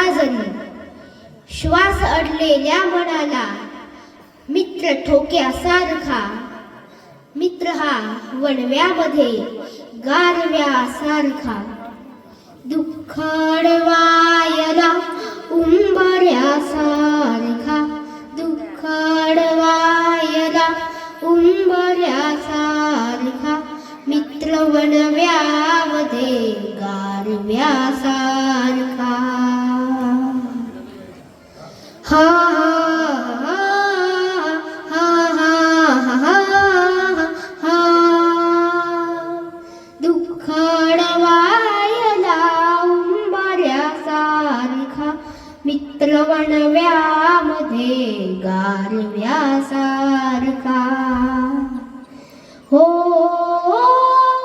असला श्वास अडलेल्या मनाला मित्र ठोक्यासारखा मित्र हा वणव्यामध्ये गारव्यासारखा दुःख अडवायला उंबऱ्यासारखा दुःख अडवायला उंबऱ्यासारखा मित्र वणव्यामध्ये गारव्या सारखा. उंबऱ्यासारखा मित्र वणव्यामध्ये गारव्यासारखा हो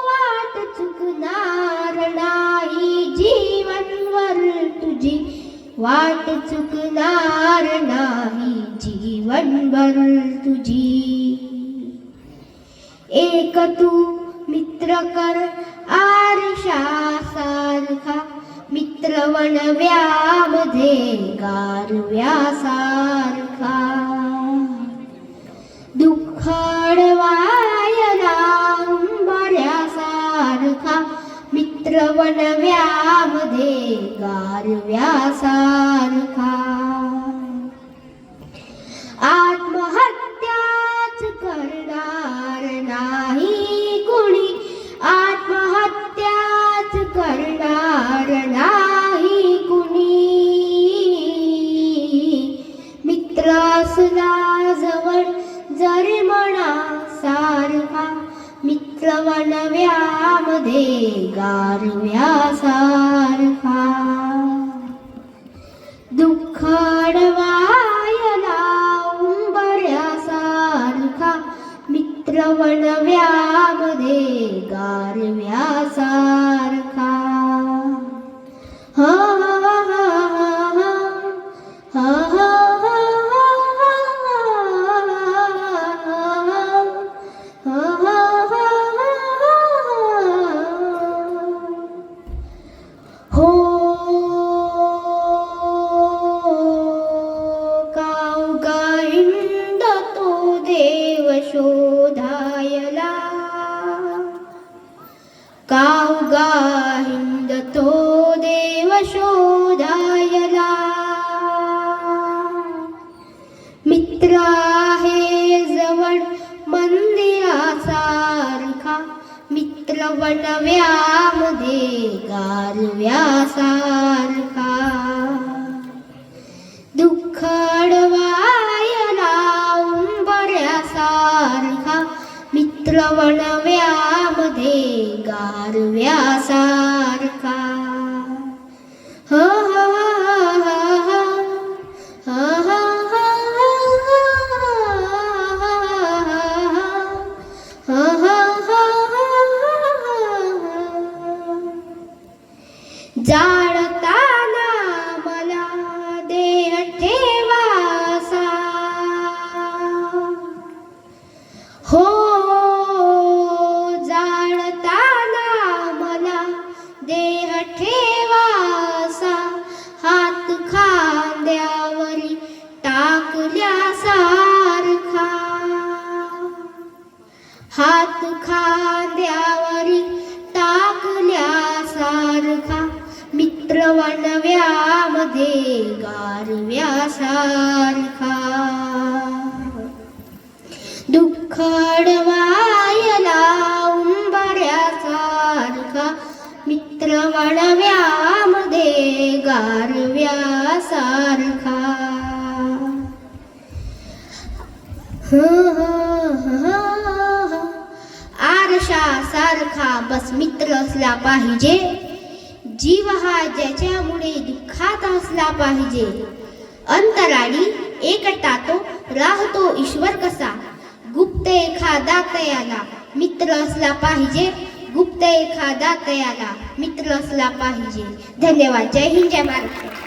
वाट चुकणार नाही जीवनवर तुझी. वाट चुकणार नाही जीवनभर तुझी. एक तू मित्र कर मित्र वणव्यामध्ये गारव्यासारखा दुःख अडवायला उंबऱ्यासारखा. मित्र वणव्यामध्ये गारव्यासारखा मित्र असला जवळ जरी म्हणा सारखा मित्र गारव्या सारखा दुःख अडवायला उंबऱ्यासारखा मित्र वनव्यामध्ये गारव्या सारखा शोधायला. कावगा हिंडतो देव शोधायला. मित्र आहे जवळ मंदिरासारखा मित्र वणव्यामध्ये गारव्यासा श्रवण वणव्यामध्ये गारव्यासारखा हात खांद्यावरी टाकल्यासारखा मित्र गारव्या गारव्यासारखा. दुःख अडवायला उंबऱ्यासारखा मित्र वणव्यामध्ये गारव्यासारखा. सारखा बस मित्र असला पाहिजे. जीव हा ज्याच्यामुळे दुःखात असला पाहिजे. अंतराळी एकटा तो राहतो ईश्वर कसा? गुप्त एखादा तयाला मित्र असला पाहिजे. गुप्त एखादा तयाला मित्र असला पाहिजे. धन्यवाद. जय हिंद जय महाराष्ट्र.